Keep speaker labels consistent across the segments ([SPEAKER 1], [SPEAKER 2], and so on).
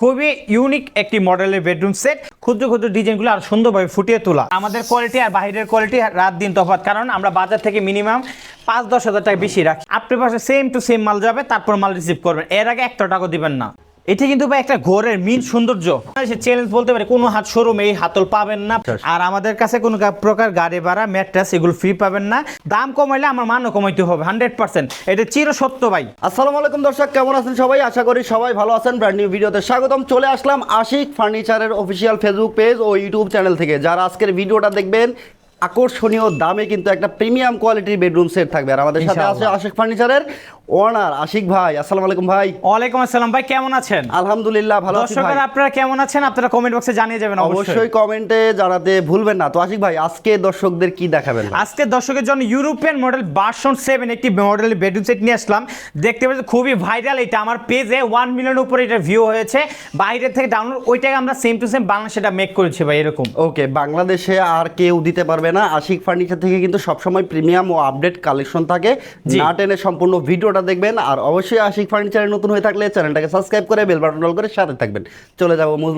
[SPEAKER 1] খুবই ইউনিক একটি মডেলের বেডরুম সেট ক্ষুদ্র ক্ষুদ্র ডিজাইনগুলো আর সুন্দরভাবে ফুটিয়ে তোলা। আমাদের কোয়ালিটি আর বাহিরের কোয়ালিটি রাত দিন তফাৎ, কারণ আমরা বাজার থেকে মিনিমাম পাঁচ দশ হাজার টাকা বেশি রাখি। আপনি পাশে সেম টু সেম মাল যাবে, তারপর মাল রিসিভ করবেন। এর আগে একটা টাকা দিবেন না। এটা কিন্তু ভাই একটা ঘরের মিন সৌন্দর্য। সে চ্যালেঞ্জ বলতে পারে কোনো হাত শোরুম এই হাতল পাবেন না। আর আমাদের কাছে কোনো প্রকার গাড়ি ভাড়া ম্যাট্রাস এগুলো ফ্রি পাবেন না। দাম কমাইলে আমার মানও কমাইতে হবে হান্ড্রেড পার্সেন্ট এটা চির সত্য ভাই।
[SPEAKER 2] আসসালামু আলাইকুম দর্শক কেমন আছেন সবাই? আশা করি সবাই ভালো আছেন। ব্র্যান্ড নিউ ভিডিওতে স্বাগতম। চলে আসলাম আশিক ফার্নিচারের অফিসিয়াল ফেসবুক পেজ ও ইউটিউব চ্যানেল থেকে। যারা আজকের ভিডিওটা দেখবেন আকর্ষণীয় দামে কিন্তু একটা প্রিমিয়াম কোয়ালিটির বেডরুম সেট থাকবে। আর আমাদের সাথে আছে আশিক ফার্নিচারের ওনার আশিক ভাই আসসালামু আলাইকুম ভাই।
[SPEAKER 1] ওয়ালাইকুম আসসালাম ভাই কেমন আছেন?
[SPEAKER 2] আলহামদুলিল্লাহ ভালো আছি ভাই।
[SPEAKER 1] দর্শকেরা আপনারা কেমন আছেন? আপনারা কমেন্ট বক্সে জানিয়ে যাবেন অবশ্যই।
[SPEAKER 2] কমেন্টে জানাতে ভুলবেন না। তো আশিক ভাই আজকে দর্শকদের কি দেখাবেন?
[SPEAKER 1] আজকে দর্শকের জন্য ইউরোপিয়ান মডেল বার্সন সেভেন একটি মডেল বেডরুম সেট নিয়ে আসলাম। দেখতে পাচ্ছি খুবই ভাইরাল এটা। আমার পেজে ওয়ান মিলিয়নের উপরে এটা ভিউ হয়েছে। বাইরে থেকে ডাউনলোড ওইটাকে আমরা সেম টু সেম বাংলাদেশে সেটা মেক করেছি ভাই এরকম।
[SPEAKER 2] ওকে বাংলাদেশে আর কেউ দিতে পারবে না। আশিক ফার্নিচার থেকে কিন্তু সবসময় প্রিমিয়াম ও আপডেট কালেকশন থাকে। না টেনে সম্পূর্ণ ভিডিওটা দেখবেন। আর অবশ্যই আশিক ফার্নিচারে নতুন হয়ে থাকলে চ্যানেলটাকে সাবস্ক্রাইব করে বেল বাটন অল করে সাথে থাকবেন। চলে যাব মূল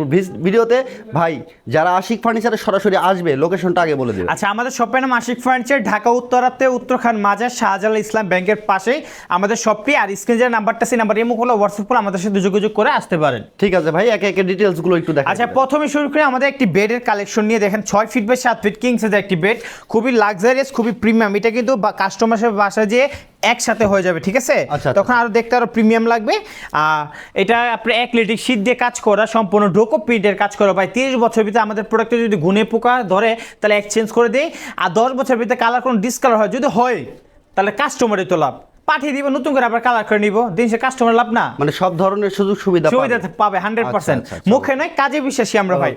[SPEAKER 2] ভিডিওতে। ভাই যারা আশিক ফার্নিচারে সরাসরি আসবে লোকেশনটা আগে বলে দেবে
[SPEAKER 1] আচ্ছা আমাদের শপের নাম আশিক ফার্নিচার ঢাকা উত্তরাতে উত্তরখান মাজার শাহজালাল ইসলাম ব্যাংকের পাশেই। আমাদের শপটি আর স্ক্রিন যে নাম্বারটা সেই নাম্বার এমন হলো হোয়াটসঅ্যাপ করে আমাদের সাথে যোগাযোগ করে আসতে পারেন।
[SPEAKER 2] ঠিক আছে ভাই একে একে ডিটেলসগুলো একটু দেখা
[SPEAKER 1] আচ্ছা প্রথমে শুরু করে আমাদের একটি বেডের কালেকশন নিয়ে দেখেন। ছয় ফিট বাই সাত ফিট কিং সাইজের একটি বেড খুবই লাক্সারিয়াস খুবই প্রিমিয়াম এটা কিন্তু কাস্টমার বাসা যে একসাথে হয়ে যাবে ঠিক আছে?
[SPEAKER 2] আচ্ছা, আচ্ছা।
[SPEAKER 1] তখন আরও দেখতে আরও প্রিমিয়াম লাগবে। আর এটা আপনার এক লিটিক শীত দিয়ে কাজ করা সম্পূর্ণ ডোকো প্রিন্টের কাজ করা। ভাই তিরিশ বছর ভিতরে আমাদের প্রোডাক্টে যদি গুনে পোকা ধরে তাহলে এক্সচেঞ্জ করে দেয় আর দশ বছর ভিতরে কালার কোনো ডিসকালার হয় যদি হয় তাহলে কাস্টমারই তো লাভ। পাঠিয়ে দিব নতুন করে আবার কালার করে নিব। দিন সে কাস্টমার লাভ না।
[SPEAKER 2] মানে সব ধরনের সুযোগ সুবিধা
[SPEAKER 1] সুবিধা
[SPEAKER 2] পাবে।
[SPEAKER 1] হান্ড্রেড পার্সেন্ট
[SPEAKER 2] আচ্ছা, আচ্ছা,
[SPEAKER 1] মুখে নয় কাজে বিশ্বাসী আমরা ভাই।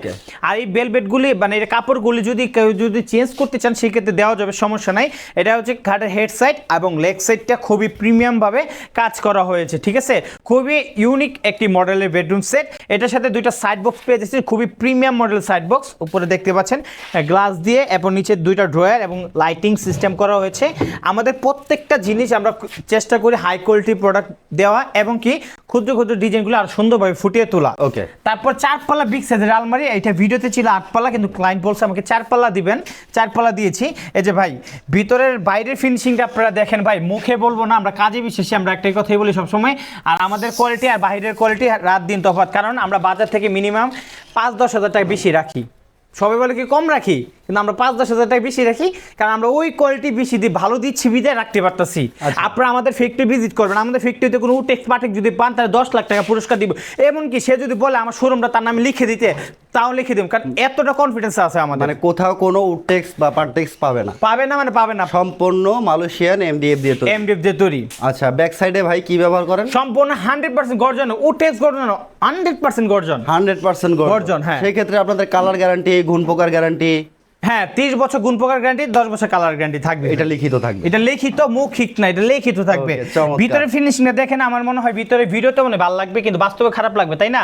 [SPEAKER 1] আর এই বেলবেট গুলি মানে এই কাপড়গুলি যদি কেউ যদি চেঞ্জ করতে চান সেক্ষেত্রে দেওয়া যাবে সমস্যা নাই। এটা হচ্ছে খাটের হেড সাইড এবং লেগ সাইডটা খুবই প্রিমিয়াম ভাবে কাজ করা হয়েছে ঠিক আছে? খুবই ইউনিক একটি মডেলের বেডরুম সেট এটার সাথে দুইটা সাইড বক্স পেয়ে যাচ্ছে খুবই প্রিমিয়াম মডেল সাইড বক্স উপরে দেখতে পাচ্ছেন গ্লাস দিয়ে এবং নিচে দুইটা ড্রয়ার এবং লাইটিং সিস্টেম করা হয়েছে। আমাদের প্রত্যেকটা জিনিস আমরা চেষ্টা করি হাই কোয়ালিটি প্রোডাক্ট দেওয়া এবং কি ক্ষুদ্র ক্ষুদ্র ডিজাইনগুলো আর সুন্দরভাবে ফুটিয়ে তোলা।
[SPEAKER 2] ওকে
[SPEAKER 1] তারপর চার পাল্লা বিগ সাইজের আলমারি এটা ভিডিওতে ছিল আট পাল্লা কিন্তু ক্লায়েন্ট বলছে আমাকে চার পাল্লা দিবেন চার পাল্লা দিয়েছি। এই যে ভাই ভিতরের বাইরের ফিনিশিংটা আপনারা দেখেন ভাই মুখে বলব না আমরা কাজে বিশ্বাসী আমরা একটাই কথাই বলি সবসময়। আর আমাদের কোয়ালিটি আর বাইরের কোয়ালিটি রাত দিন তফাৎ কারণ আমরা বাজার থেকে মিনিমাম পাঁচ দশ হাজার টাকা বেশি রাখি। সবাই বলে কি কম রাখি? কিন্তু আমরা পাঁচ দশ হাজার টাকা বেশি রাখি কারণ আমরা ওই কোয়ালিটি বেশি দিই ভালো দিচ্ছি বিদায় রাখতে পারতেছি।
[SPEAKER 2] আচ্ছা।
[SPEAKER 1] আপনারা আমাদের ফ্যাক্টরি ভিজিট করবেন আমাদের ফ্যাক্টরিতে কোনো টেক্স পাটেক যদি পান তাহলে দশ লাখ টাকা পুরস্কার দিব। এমনকি সে যদি বলে আমার শোরুমটা তার নামে লিখে দিতে তাও লিখে দিব কারণ এতটা কনফিডেন্স আছে আমাদের।
[SPEAKER 2] মানে কোথাও কোনো উডটেক্স বা পারটেক্স পাবে না।
[SPEAKER 1] পাবে না মানে পাবে না।
[SPEAKER 2] সম্পূর্ণ মালয়েশিয়ান এমডিএফ দিয়ে তৈরি।
[SPEAKER 1] এমডিএফ যে তৈরি।
[SPEAKER 2] আচ্ছা ব্যাক সাইডে ভাই কি ব্যবহার করেন?
[SPEAKER 1] সম্পূর্ণ হান্ড্রেড পার্সেন্ট গর্জন ও টেক্স গর্জন হান্ড্রেড পার্সেন্ট গর্জন।
[SPEAKER 2] হান্ড্রেড পার্সেন্ট
[SPEAKER 1] গর্জন, হ্যাঁ।
[SPEAKER 2] সেই ক্ষেত্রে আপনাদের কালার গ্যারান্টি ঘুণ পোকার গ্যারান্টি
[SPEAKER 1] হ্যাঁ তিরিশ বছর গুণ প্রকার গ্যারান্টি দশ বছর কালার গ্যারান্টি থাকবে।
[SPEAKER 2] এটা লিখিত থাকবে।
[SPEAKER 1] এটা লিখিত মৌখিক না এটা লিখিত থাকবে।
[SPEAKER 2] ভিতরে ফিনিশিং
[SPEAKER 1] ভিতরে ফিনিশিংটা দেখেন আমার মনে হয় ভিতরে ভিডিওতে মনে ভালো লাগবে কিন্তু বাস্তবে খারাপ লাগবে তাই না?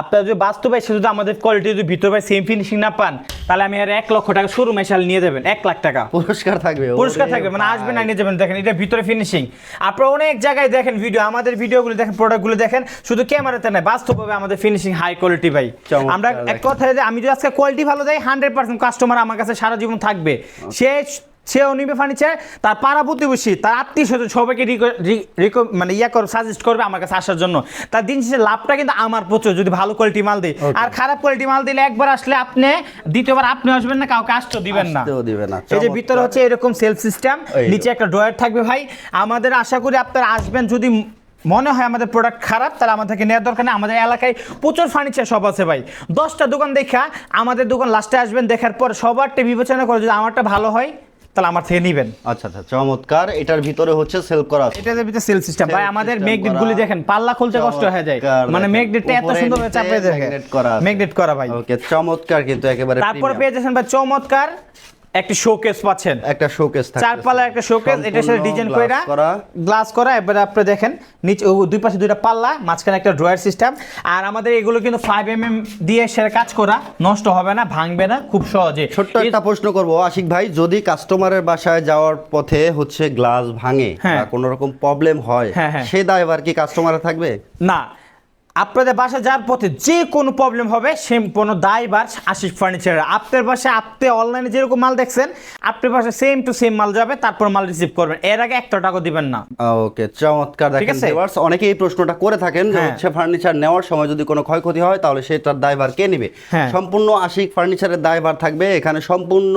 [SPEAKER 1] আপনারা যদি বাস্তবে এসে যদি আমাদের কোয়ালিটি যদি ভিতরে সেম ফিনিশিং না পান তাহলে আমি আর এক লক্ষ টাকা শোরুমে এসে নিয়ে যাবেন এক লাখ টাকা।
[SPEAKER 2] পুরস্কার থাকবে
[SPEAKER 1] পুরস্কার থাকবে মানে
[SPEAKER 2] ভাই।
[SPEAKER 1] আসবেন না নিয়ে যাবেন। দেখেন এটা ভিতরে ফিনিশিং আপনারা অনেক জায়গায় দেখেন ভিডিও আমাদের ভিডিওগুলো দেখেন প্রোডাক্টগুলো দেখেন শুধু ক্যামেরাতে নয় বাস্তবভাবে আমাদের ফিনিশিং হাই কোয়ালিটি ভাই। আমরা এক। কথায় যে আমি যদি আজকে কোয়ালিটি ভালো দেয় হান্ড্রেড পার্সেন্ট কাস্টমার আমার কাছে সারা জীবন থাকবে। সে সেও নিবে ফার্নিচার তার পাড়া প্রতিবেশী তার আত্মীয় স্বজন সবাইকে মানে ইয়া করবে সাজেস্ট করবে আমার কাছে আসার জন্য। তার দিন শেষে লাভটা কিন্তু আমার প্রচুর যদি ভালো কোয়ালিটি মাল দিই আর খারাপ কোয়ালিটি মাল দিলে একবার আসলে আপনি দ্বিতীয়বার আপনি আসবেন না কাউকে আসতেও দিবেন না।
[SPEAKER 2] আসতেও না
[SPEAKER 1] এই যে ভিতরে হচ্ছে এরকম সেলফ সিস্টেম নিচে একটা ড্রয়ার থাকবে ভাই। আমাদের আশা করি আপনারা আসবেন যদি মনে হয় আমাদের প্রোডাক্ট খারাপ তাহলে আমাদেরকে নেওয়ার দরকার নেই। আমাদের এলাকায় প্রচুর ফার্নিচার শপ আছে ভাই। দশটা দোকান দেখা আমাদের দোকান লাস্টে আসবেন দেখার পর সবারটা বিবেচনা করে যদি আমারটা ভালো হয় তাহলে আমার থেকে নিবেন।
[SPEAKER 2] আচ্ছা আচ্ছা চমৎকার। এটার ভিতরে হচ্ছে সেল করা আছে।
[SPEAKER 1] এটা যে ভিতরে সেল সিস্টেম ভাই আমাদের
[SPEAKER 2] ম্যাগনেট
[SPEAKER 1] গুলি দেখেন পাল্লা খুলতে কষ্ট হয়ে যায়। মানে ম্যাগনেটটা এত সুন্দর
[SPEAKER 2] নিচে
[SPEAKER 1] চাপে দেখে
[SPEAKER 2] ম্যাগনেট করা
[SPEAKER 1] ম্যাগনেট করা ভাই।
[SPEAKER 2] ওকে চমৎকার কিন্তু একেবারে
[SPEAKER 1] তারপর পেয়ে যাচ্ছেন ভাই চমৎকার একটি শোকেস পাচ্ছেন।
[SPEAKER 2] একটা শোকেস থাকে
[SPEAKER 1] চার পাল্লা একটা শোকেস এটার সাথে ডিজাইন কইরা গ্লাস করা। এবারে আপনি দেখেন নিচে দুই পাশে দুইটা পাল্লা মাঝখানে একটা ড্রয়ার সিস্টেম আর আমাদের এগুলো কিন্তু ফাইভ এম এম দিয়ে সেটা কাজ করা নষ্ট হবে না ভাঙবে না খুব সহজে।
[SPEAKER 2] ছোট্ট একটা প্রশ্ন করব আশিক ভাই যদি কাস্টমারের বাসায় যাওয়ার পথে হচ্ছে গ্লাস ভাঙে
[SPEAKER 1] হ্যাঁ।
[SPEAKER 2] বা কোনো রকম প্রবলেম হয়
[SPEAKER 1] হ্যাঁ, হ্যাঁ।
[SPEAKER 2] সে দায়ভার কি কাস্টমারে থাকবে?
[SPEAKER 1] না আপনাদের বাসা যাওয়ার পথে যে কোনো প্রবলেম হবে সে কোনো দায়বার আশিস ফার্নিচারের আপনার বাসায় আপনি অনলাইনে যেরকম মাল দেখছেন আপনার বাসায় সেম টু সেম মাল যাবে তারপর মাল রিসিভ করবেন। এর আগে একটা টাকা দিবেন না।
[SPEAKER 2] ওকে চমৎকার।
[SPEAKER 1] ঠিক
[SPEAKER 2] দেখেন
[SPEAKER 1] আছে?
[SPEAKER 2] অনেকে এই প্রশ্নটা করে থাকেন যে
[SPEAKER 1] হ্যাঁ।
[SPEAKER 2] হচ্ছে ফার্নিচার নেওয়ার সময় যদি কোনো ক্ষয়ক্ষতি হয় তাহলে সেটার দায়ভার কে নেবে?
[SPEAKER 1] হ্যাঁ।
[SPEAKER 2] সম্পূর্ণ আশিক ফার্নিচারের দায়ভার থাকবে। এখানে সম্পূর্ণ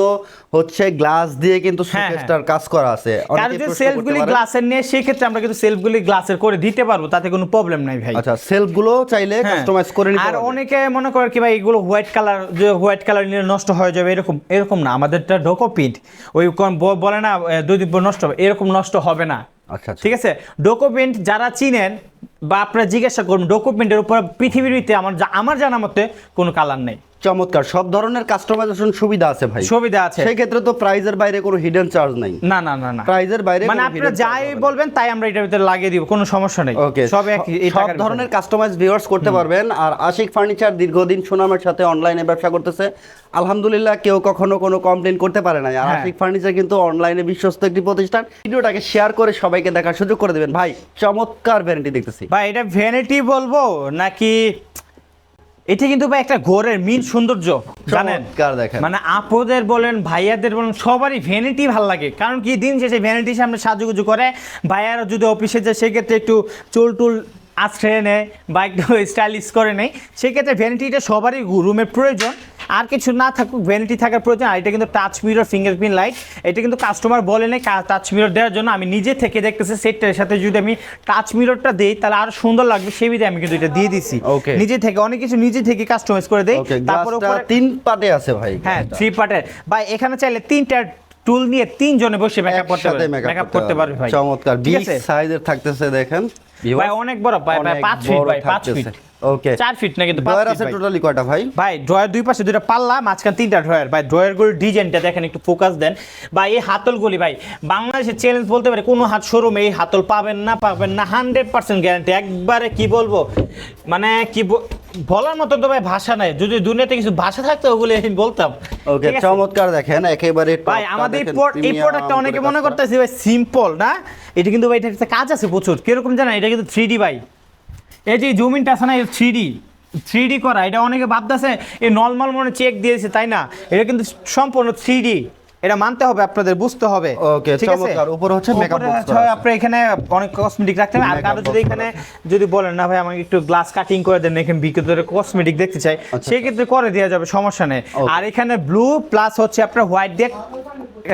[SPEAKER 2] হচ্ছে গ্লাস দিয়ে কিন্তু
[SPEAKER 1] হ্যাঁ,
[SPEAKER 2] শোকেসটার কাজ করা আছে।
[SPEAKER 1] কারণ
[SPEAKER 2] প্রশ্ন
[SPEAKER 1] সেলফগুলি গ্লাসের নিয়ে সেই ক্ষেত্রে আমরা কিন্তু সেলফগুলি গ্লাসের করে দিতে পারব তাতে কোনো প্রবলেম নাই ভাই।
[SPEAKER 2] আচ্ছা সেলফগুলো চাইলে
[SPEAKER 1] হ্যাঁ।
[SPEAKER 2] কাস্টমাইজ করে নিতে
[SPEAKER 1] আর অনেকে মনে করে কি ভাই এগুলো হোয়াইট কালার যে হোয়াইট কালার নিলে নষ্ট হয়ে যাবে এরকম এরকম না। আমাদেরটা ডোকো প্রিন্ট ওই কোন বলে না দুই দিন নষ্ট হবে এরকম নষ্ট হবে না।
[SPEAKER 2] আচ্ছা আচ্ছা।
[SPEAKER 1] ঠিক আছে? ডকুমেন্ট যারা চিনেন বা আপনারা জিজ্ঞাসা করুন ডকুমেন্টের উপর পৃথিবীর ভিত্তিতে আমার আমার জানা মতে কোনো কালার নেই।
[SPEAKER 2] চমৎকার সব ধরনের কাস্টমাইজেশন সুবিধা আছে ভাই।
[SPEAKER 1] সুবিধা আছে।
[SPEAKER 2] সেই ক্ষেত্রে তো প্রাইজের বাইরে কোনো হিডেন চার্জ নাই।
[SPEAKER 1] না না না না।
[SPEAKER 2] প্রাইজের বাইরে
[SPEAKER 1] মানে আপনারা যাই। বলবেন তাই আমরা এটার ভিতরে লাগিয়ে দিব কোনো সমস্যা নেই।
[SPEAKER 2] ওকে
[SPEAKER 1] সব এক
[SPEAKER 2] সব ধরনের কাস্টমাইজ ভিউয়ার্স করতে পারবেন। আর আশিক ফার্নিচার দীর্ঘদিন সুনামের সাথে অনলাইনে ব্যবসা করতেছে। আলহামদুলিল্লাহ কেউ কখনো কোনো কমপ্লেন করতে পারে না আর
[SPEAKER 1] হ্যাঁ।
[SPEAKER 2] আশিক ফার্নিচার কিন্তু অনলাইনে বিশ্বস্ত একটি প্রতিষ্ঠান। ভিডিওটাকে শেয়ার করে সবাইকে দেখার সুযোগ করে দেবেন। ভাই। চমৎকার ভ্যানিটি দেখতেছি।
[SPEAKER 1] ভাই এটা ভ্যানিটি বলব নাকি এটা কিন্তু ভাই একটা ঘোরের মিন সৌন্দর্য জানেন? মানে আপুদের বলেন ভাইয়াদের বলেন সবারই ভ্যানিটি ভালো লাগে। কারণ কি দিন শেষে ভ্যানিটির সামনে সাজুগুজু করে ভাইয়ারা যদি অফিসে যায় সেক্ষেত্রে একটু চুল টুল আশ্রয় নেয় বা একটু স্টাইলিশ করে নেয় সেক্ষেত্রে ভ্যানিটিটা সবারই রুমের প্রয়োজন। আর কিছু না থাকুক ভ্যানিটি থাকার প্রয়োজন আর এটা কিন্তু টাচ মিরর ফিঙ্গারপ্রিন্ট লাইট এটা কিন্তু কাস্টমার বলে নেই টাচ মিরর দেওয়ার জন্য আমি নিজে থেকে দেখতেছি সেটটার সাথে যদি আমি টাচ মিররটা দিই তাহলে আরও সুন্দর লাগবে সেই বিধে আমি কিন্তু এটা দিয়ে দিছি। নিজে থেকে অনেক কিছু নিজে থেকে কাস্টমাইজ করে দেই তারপর উপরে
[SPEAKER 2] তিন পাটে আছে ভাই
[SPEAKER 1] হ্যাঁ থ্রি পার্টের বা এখানে চাইলে তিনটা টুল নিয়ে তিনজনে বসে মেকআপ করতে পারবে
[SPEAKER 2] মেকআপ
[SPEAKER 1] করতে পারবে ভাই।
[SPEAKER 2] চমৎকার। বিগ সাইজের থাকতেছে দেখেন।
[SPEAKER 1] ভাই অনেক বড় ভাই ভাই
[SPEAKER 2] অনেক
[SPEAKER 1] পাঁচ ফিট ভাই পাঁচ
[SPEAKER 2] থাকতেছে।
[SPEAKER 1] ফিট
[SPEAKER 2] ওকে
[SPEAKER 1] চার ফিট না কিন্তু পাঁচ
[SPEAKER 2] ডয়ার
[SPEAKER 1] ফিট
[SPEAKER 2] আছে। টোটালি কয়টা ভাই?
[SPEAKER 1] ভাই ড্রয়ার দুই পাশে দুইটা পাল্লা মাঝখানে তিনটা ড্রয়ার। ভাই ড্রয়ারগুলোর ডিজাইনটা দেখেন একটু ফোকাস দেন। বা এই হাতলগুলি ভাই বাংলাদেশের চ্যালেঞ্জ বলতে পারে কোনো হাত শোরুমে এই হাতল পাবেন না পাবেন না। হান্ড্রেড পার্সেন্ট গ্যারান্টি একবারে কি বলব? মানে কি বলার মতো তো ভাই ভাষা নাই। যদি দুনিয়াতে কিছু ভাষা থাকতো ওগুলো আমি বলতাম।
[SPEAKER 2] ওকে? চমৎকার দেখেন একেবারে
[SPEAKER 1] ভাই আমাদের এই প্রোডাক্টটা অনেকে মনে
[SPEAKER 2] কাজ
[SPEAKER 1] করতেছে ভাই সিম্পল না? এটা কিন্তু ভাই একটা কাজ আছে প্রচুর। কীরকম জানা এটা কিন্তু থ্রি ভাই। এই যে জমিনটা আছে না থ্রি ডি থ্রি ডি করা এটা অনেকে ভাবতেছে এই নর্মাল মনে চেক দিয়েছে তাই না? এটা কিন্তু সম্পূর্ণ থ্রি ডি এটা মানতে হবে আপনাদের বুঝতে হবে।
[SPEAKER 2] Okay,
[SPEAKER 1] ঠিক আছে।
[SPEAKER 2] উপরে হচ্ছে
[SPEAKER 1] হচ্ছে
[SPEAKER 2] করা আছে।
[SPEAKER 1] আপনার এখানে অনেক কসমেটিক রাখতে হবে। আর
[SPEAKER 2] কারও
[SPEAKER 1] যদি এখানে যদি বলেন না ভাই আমাকে একটু গ্লাস কাটিং করে দেন এখানে ভিতরে কসমেটিক দেখতে চাই
[SPEAKER 2] আচ্ছা।
[SPEAKER 1] সেই ক্ষেত্রে করে দেওয়া যাবে সমস্যা নেই। আর এখানে ব্লু প্লাস হচ্ছে আপনার হোয়াইট দিয়ে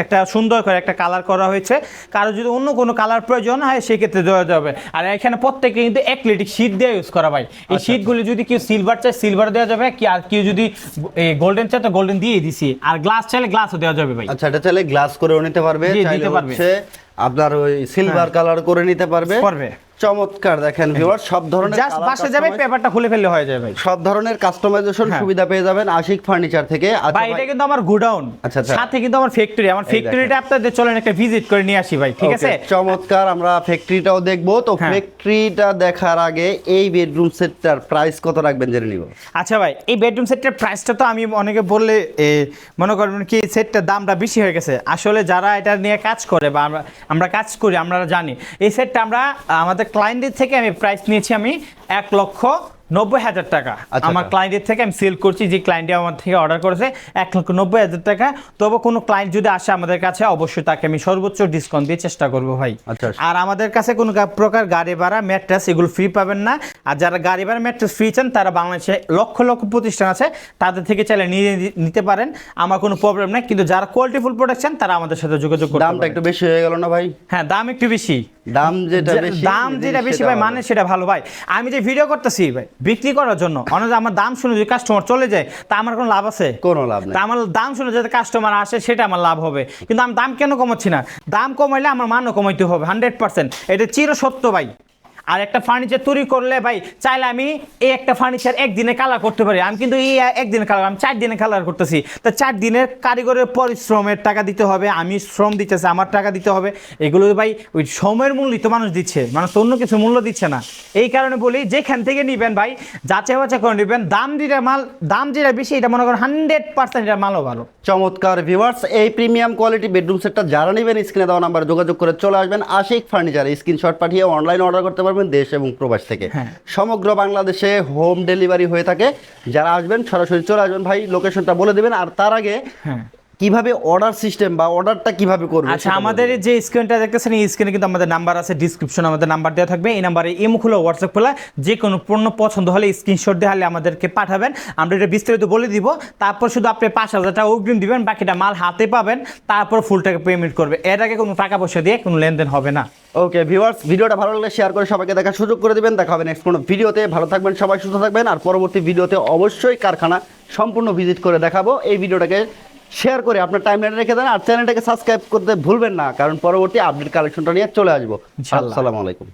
[SPEAKER 1] একটা সুন্দর করে একটা কালার করা হয়েছে। কারও যদি অন্য কোনো কালার প্রয়োজন হয় সেক্ষেত্রে দেওয়া যাবে। আর এখানে প্রত্যেকে কিন্তু অ্যাক্লেটিক শীত দিয়ে ইউজ করা ভাই।
[SPEAKER 2] আচ্ছা,
[SPEAKER 1] এই শীটগুলি যদি কেউ সিলভার চায় সিলভার দেওয়া যাবে। কি আর কেউ যদি গোল্ডেন চায় তো গোল্ডেন দিয়ে দিছি। আর গ্লাস চাইলে গ্লাসও দেওয়া যাবে ভাই।
[SPEAKER 2] আচ্ছা এটা চাইলে গ্লাস করেও নিতে পারবে। চাইলে। হচ্ছে আপনার ওই সিলভার কালার করে নিতে পারবে।
[SPEAKER 1] পারবে।
[SPEAKER 2] চমৎকার দেখেন ভিউয়ার সব ধরনের
[SPEAKER 1] জাস্ট বাসা যাবে পেপারটা খুলে ফেললে হয়ে যাবে ভাই।
[SPEAKER 2] সব ধরনের কাস্টমাইজেশন
[SPEAKER 1] হ্যাঁ।
[SPEAKER 2] সুবিধা পেয়ে যাবেন আশিক ফার্নিচার থেকে। আচ্ছা
[SPEAKER 1] ভাই এটা কিন্তু আমার গোডাউন।
[SPEAKER 2] আচ্ছা, আচ্ছা।
[SPEAKER 1] সাথে কিন্তু আমার ফ্যাক্টরি আমার ফ্যাক্টরিটা আপনাদের চলেন একটা ভিজিট করে নিয়ে আসি ভাই ঠিক আছে?
[SPEAKER 2] চমৎকার আমরা ফ্যাক্টরিটাও দেখব। তো। ফ্যাক্টরিটা দেখার আগে এই বেডরুম সেটটার প্রাইস কত রাখবেন জেনে নিব?
[SPEAKER 1] আচ্ছা ভাই এই বেডরুম সেটটার প্রাইসটা তো আমি অনেকে বললে মনে করবেন কি সেটটার দামটা বেশি হয়ে গেছে। আসলে যারা এটা নিয়ে কাজ করে বা আমরা আমরা কাজ করি আমরা জানি। এই সেটটা আমরা আমাদের ক্লায়েন্টের থেকে আমি প্রাইস নিয়েছি আমি এক লক্ষ নব্বই হাজার টাকা।
[SPEAKER 2] আচ্ছা,
[SPEAKER 1] আমার
[SPEAKER 2] আচ্ছা।
[SPEAKER 1] ক্লায়েন্টের থেকে আমি সেল করছি যে ক্লায়েন্টে আমার থেকে অর্ডার করেছে এক লক্ষ নব্বই হাজার টাকা। তবে কোনো ক্লায়েন্ট যদি আসে আমাদের কাছে অবশ্যই তাকে আমি সর্বোচ্চ ডিসকাউন্ট দিয়ে চেষ্টা করব ভাই।
[SPEAKER 2] আচ্ছা।
[SPEAKER 1] আর আমাদের কাছে কোনো প্রকার গাড়ি ভাড়া ম্যাট্রেস এগুলো ফ্রি পাবেন না। আর যারা গাড়ি ভাড়া ম্যাট্রেস ফ্রি চান তারা বাংলাদেশে লক্ষ লক্ষ প্রতিষ্ঠান আছে তাদের থেকে চাইলে নিয়ে নিতে পারেন। আমার কোনো প্রবলেম নেই কিন্তু যারা কোয়ালিটিফুল প্রোডাক্ট চান তারা আমাদের সাথে যোগাযোগ করতে
[SPEAKER 2] দামটা একটু বেশি হয়ে গেল না ভাই?
[SPEAKER 1] হ্যাঁ দাম একটু বেশি।
[SPEAKER 2] দাম যেটা বেশি
[SPEAKER 1] দাম যেটা বেশি ভাই মানে সেটা ভালো ভাই। আমি যে ভিডিও করতেছি ভাই বিক্রি করার জন্য। অনেক আমার দাম শুনে যদি কাস্টমার চলে যায় তা আমার কোনো লাভ আছে?
[SPEAKER 2] কোনো লাভ নেই।
[SPEAKER 1] তা আমার দাম শুনে যাতে কাস্টমার আসে সেটা আমার লাভ হবে। কিন্তু আমি দাম কেন কমাচ্ছি না? দাম কমাইলে আমার মানও কমাইতে হবে হান্ড্রেড পার্সেন্ট এটা চির সত্য ভাই। আর একটা ফার্নিচার তৈরি করলে ভাই, চাইলে আমি এই একটা ফার্নিচার একদিনে কালার করতে পারি। আমি কিন্তু এই একদিনে কালার আমি চার দিনে কালার করতেছি। তা চার দিনের কারিগরের পরিশ্রমের টাকা দিতে হবে, আমি শ্রম দিতেছি, আমার টাকা দিতে হবে। এগুলো ভাই, ওই সময়ের মূল্যই তো মানুষ দিচ্ছে, মানুষ তো অন্য কিছু মূল্য দিচ্ছে না। এই কারণে বলি, যেখান থেকে নিবেন ভাই যাচাই বাছাই করে নিবেন, দাম যেটা মাল, দাম যেটা বেশি, এটা মনে করেন হান্ড্রেড পার্সেন্ট এটা মালও ভালো।
[SPEAKER 2] চমৎকার ভিউয়ার্স এই প্রিমিয়াম কোয়ালিটি বেডরুম সেটটা যারা নেবেন স্ক্রিনে দেওয়া নাম্বারে যোগাযোগ করে চলে আসবেন। আশিক ফার্নিচার স্ক্রিনশট পাঠিয়ে অনলাইন অর্ডার করতে পারবেন। পারবেন দেশ এবং প্রবাস থেকে।
[SPEAKER 1] হ্যাঁ।
[SPEAKER 2] সমগ্র বাংলাদেশে হোম ডেলিভারি হয়ে থাকে। যারা আসবেন সরাসরি চলে আসবেন। ভাই লোকেশনটা বলে দেবেন। আর তার আগে
[SPEAKER 1] হ্যাঁ।
[SPEAKER 2] কীভাবে অর্ডার সিস্টেম বা অর্ডারটা কীভাবে করবে
[SPEAKER 1] আচ্ছা আমাদের যে স্ক্রিনটা দেখতেছেন এই স্ক্রিনে কিন্তু আমাদের নাম্বার আছে ডিসক্রিপশন আমাদের নাম্বার দেওয়া থাকবে। এই নাম্বারে ইমো খুলে হোয়াটসঅ্যাপ খোলা যে কোনো পণ্য পছন্দ হলে স্ক্রিনশট দিয়ে হলে আমাদেরকে পাঠাবেন। আমরা এটা বিস্তারিত বলে দিব। তারপর শুধু আপনি পাঁচ হাজার টাকা অগ্রিম দিবেন বাকিটা মাল হাতে পাবেন। তারপর ফুল টাকা পেমেন্ট করবে। এর আগে কোনো টাকা পয়সা দিয়ে কোনো লেনদেন হবে না।
[SPEAKER 2] ওকে ভিউয়ার্স ভিডিওটা ভালো লাগলে শেয়ার করে সবাইকে দেখার সুযোগ করে দিবেন। দেখা হবে নেক্সট কোনো ভিডিওতে। ভালো থাকবেন সবাই সুস্থ থাকবেন। আর পরবর্তী ভিডিওতে অবশ্যই কারখানা সম্পূর্ণ ভিজিট করে দেখাবো। এই ভিডিওটাকে শেয়ার করে আপনার টাইম লাইনে রেখে দেন আর চ্যানেলটাকে সাবস্ক্রাইব করতে ভুলবেন না কারণ পরবর্তী আপডেট কালেকশনটা নিয়ে চলে আসব। আসসালামু আলাইকুম